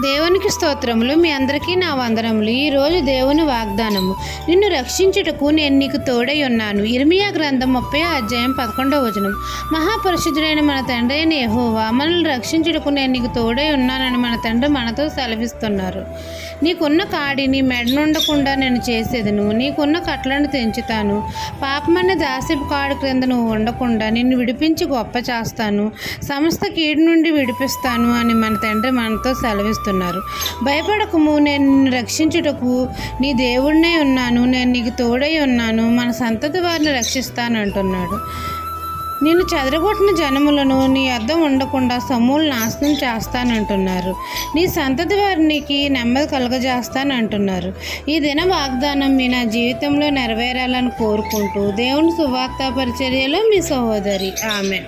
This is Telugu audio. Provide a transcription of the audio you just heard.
దేవునికి స్తోత్రములు. మీ అందరికీ నా వందనములు. ఈరోజు దేవుని వాగ్దానము. నిన్ను రక్షించుటకు నేను నీకు తోడై ఉన్నాను. ఇర్మియా గ్రంథం ముప్పై అధ్యాయం పదకొండవ వచనం. మహాపరిశుద్ధుడైన మన తండ్రి అయిన ఎహోవా మనల్ని రక్షించుటకు నేను నీకు తోడై ఉన్నానని మన తండ్రి మనతో సెలవిస్తున్నారు. నీకున్న కాడిని మెడనుండకుండా నేను చేసేదను. నీకున్న కట్లను తెంచుతాను. పాపమన్న దాసిపు కాడు క్రింద నువ్వు ఉండకుండా నిన్ను విడిపించి గొప్ప చేస్తాను. సమస్త కీడు నుండి విడిపిస్తాను అని మన తండ్రి మనతో చెప్తున్నారు. భయపడకము నేను నిన్ను రక్షించుటకు. నీ దేవుడినే ఉన్నాను నేను నీకు తోడై ఉన్నాను మన సంతతి వారిని రక్షిస్తాను అంటున్నాడు నేను చెదరగొట్టిన జనములను నీ అర్థం ఉండకుండా సమూలు నాశనం చేస్తానంటున్నారు. నీ సంతతి వారికి నెమ్మది కలుగజేస్తానంటున్నారు. ఈ దిన వాగ్దానం మీ నా జీవితంలో నెరవేరాలని కోరుకుంటూ దేవుని సువార్త పరిచర్యలో మీ సహోదరి. ఆమె